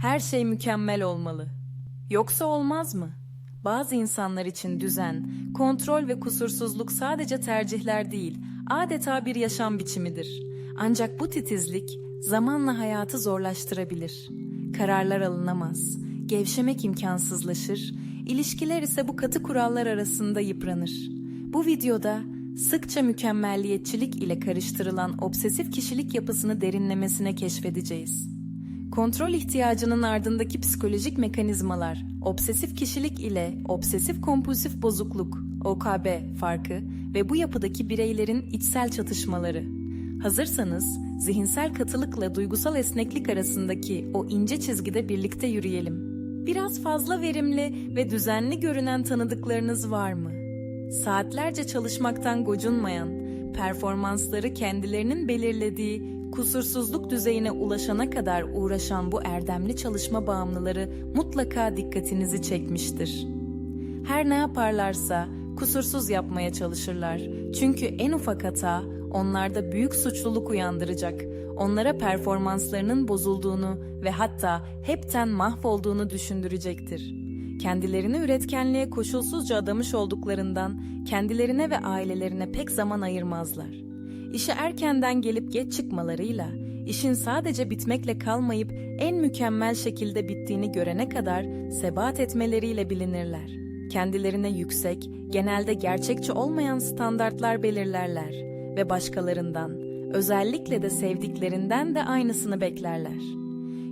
Her şey mükemmel olmalı. Yoksa olmaz mı? Bazı insanlar için düzen, kontrol ve kusursuzluk sadece tercihler değil, adeta bir yaşam biçimidir. Ancak bu titizlik zamanla hayatı zorlaştırabilir. Kararlar alınamaz, gevşemek imkansızlaşır, ilişkiler ise bu katı kurallar arasında yıpranır. Bu videoda sıkça mükemmelliyetçilik ile karıştırılan obsesif kişilik yapısını derinlemesine keşfedeceğiz. Kontrol ihtiyacının ardındaki psikolojik mekanizmalar, obsesif kişilik ile obsesif kompulsif bozukluk, OKB farkı ve bu yapıdaki bireylerin içsel çatışmaları. Hazırsanız zihinsel katılıkla duygusal esneklik arasındaki o ince çizgide birlikte yürüyelim. Biraz fazla verimli ve düzenli görünen tanıdıklarınız var mı? Saatlerce çalışmaktan gocunmayan, performansları kendilerinin belirlediği kusursuzluk düzeyine ulaşana kadar uğraşan bu erdemli çalışma bağımlıları mutlaka dikkatinizi çekmiştir. Her ne yaparlarsa kusursuz yapmaya çalışırlar. Çünkü en ufak hata onlarda büyük suçluluk uyandıracak. Onlara performanslarının bozulduğunu ve hatta hepten mahvolduğunu düşündürecektir. Kendilerini üretkenliğe koşulsuzca adamış olduklarından kendilerine ve ailelerine pek zaman ayırmazlar. İşe erkenden gelip geç çıkmalarıyla, işin sadece bitmekle kalmayıp en mükemmel şekilde bittiğini görene kadar sebat etmeleriyle bilinirler. Kendilerine yüksek, genelde gerçekçi olmayan standartlar belirlerler ve başkalarından, özellikle de sevdiklerinden de aynısını beklerler.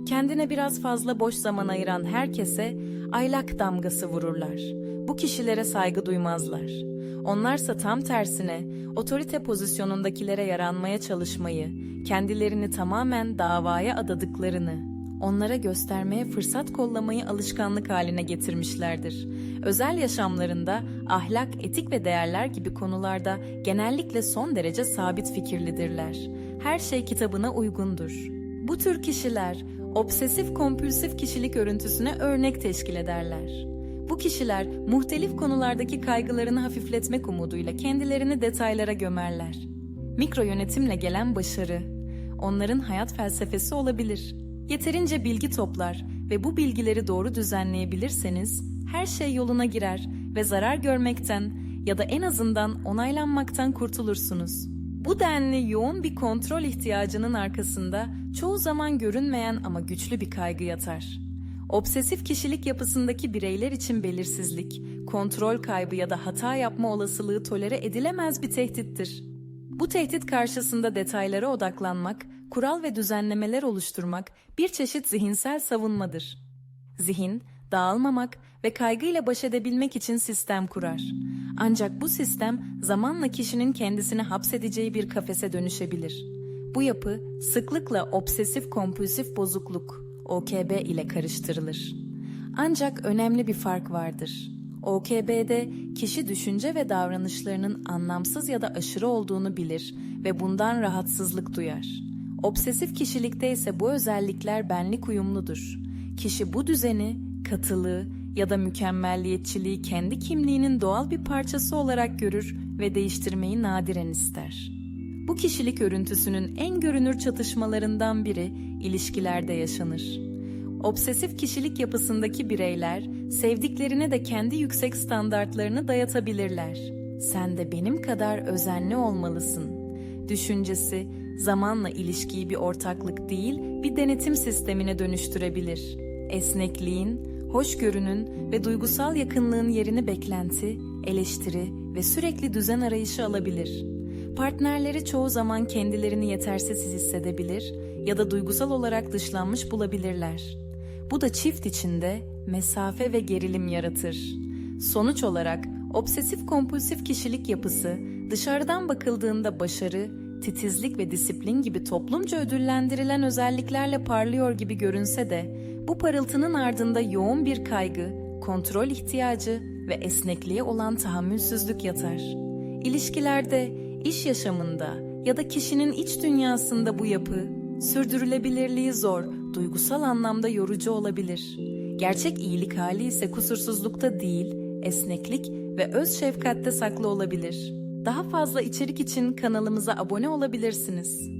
Kendine biraz fazla boş zaman ayıran herkese aylak damgası vururlar. Bu kişilere saygı duymazlar. Onlarsa tam tersine otorite pozisyonundakilere yaranmaya çalışmayı, kendilerini tamamen davaya adadıklarını, onlara göstermeye fırsat kollamayı alışkanlık haline getirmişlerdir. Özel yaşamlarında ahlak, etik ve değerler gibi konularda genellikle son derece sabit fikirlidirler. Her şey kitabına uygundur. Bu tür kişiler obsesif kompulsif kişilik örüntüsüne örnek teşkil ederler. Bu kişiler muhtelif konulardaki kaygılarını hafifletmek umuduyla kendilerini detaylara gömerler. Mikro yönetimle gelen başarı onların hayat felsefesi olabilir. Yeterince bilgi toplar ve bu bilgileri doğru düzenleyebilirseniz her şey yoluna girer ve zarar görmekten ya da en azından onaylanmaktan kurtulursunuz. Bu denli yoğun bir kontrol ihtiyacının arkasında çoğu zaman görünmeyen ama güçlü bir kaygı yatar. Obsesif kişilik yapısındaki bireyler için belirsizlik, kontrol kaybı ya da hata yapma olasılığı tolere edilemez bir tehdittir. Bu tehdit karşısında detaylara odaklanmak, kural ve düzenlemeler oluşturmak bir çeşit zihinsel savunmadır. Zihin, dağılmamak ve kaygıyla baş edebilmek için sistem kurar. Ancak bu sistem zamanla kişinin kendisini hapsedeceği bir kafese dönüşebilir. Bu yapı sıklıkla obsesif kompulsif bozukluk OKB ile karıştırılır. Ancak önemli bir fark vardır. OKB'de kişi düşünce ve davranışlarının anlamsız ya da aşırı olduğunu bilir ve bundan rahatsızlık duyar. Obsesif kişilikte ise bu özellikler benlik uyumludur. Kişi bu düzeni, katılığı ya da mükemmelliyetçiliği kendi kimliğinin doğal bir parçası olarak görür ve değiştirmeyi nadiren ister. Bu kişilik örüntüsünün en görünür çatışmalarından biri ilişkilerde yaşanır. Obsesif kişilik yapısındaki bireyler sevdiklerine de kendi yüksek standartlarını dayatabilirler. Sen de benim kadar özenli olmalısın. Düşüncesi zamanla ilişkiyi bir ortaklık değil, bir denetim sistemine dönüştürebilir. Esnekliğin, hoşgörünün ve duygusal yakınlığın yerini beklenti, eleştiri ve sürekli düzen arayışı alabilir. Partnerleri çoğu zaman kendilerini yetersiz hissedebilir ya da duygusal olarak dışlanmış bulabilirler. Bu da çift içinde mesafe ve gerilim yaratır. Sonuç olarak obsesif kompulsif kişilik yapısı dışarıdan bakıldığında başarı, titizlik ve disiplin gibi toplumca ödüllendirilen özelliklerle parlıyor gibi görünse de bu parıltının ardında yoğun bir kaygı, kontrol ihtiyacı ve esnekliğe olan tahammülsüzlük yatar. İlişkilerde, iş yaşamında ya da kişinin iç dünyasında bu yapı sürdürülebilirliği zor, duygusal anlamda yorucu olabilir. Gerçek iyilik hali ise kusursuzlukta değil, esneklik ve öz şefkatte saklı olabilir. Daha fazla içerik için kanalımıza abone olabilirsiniz.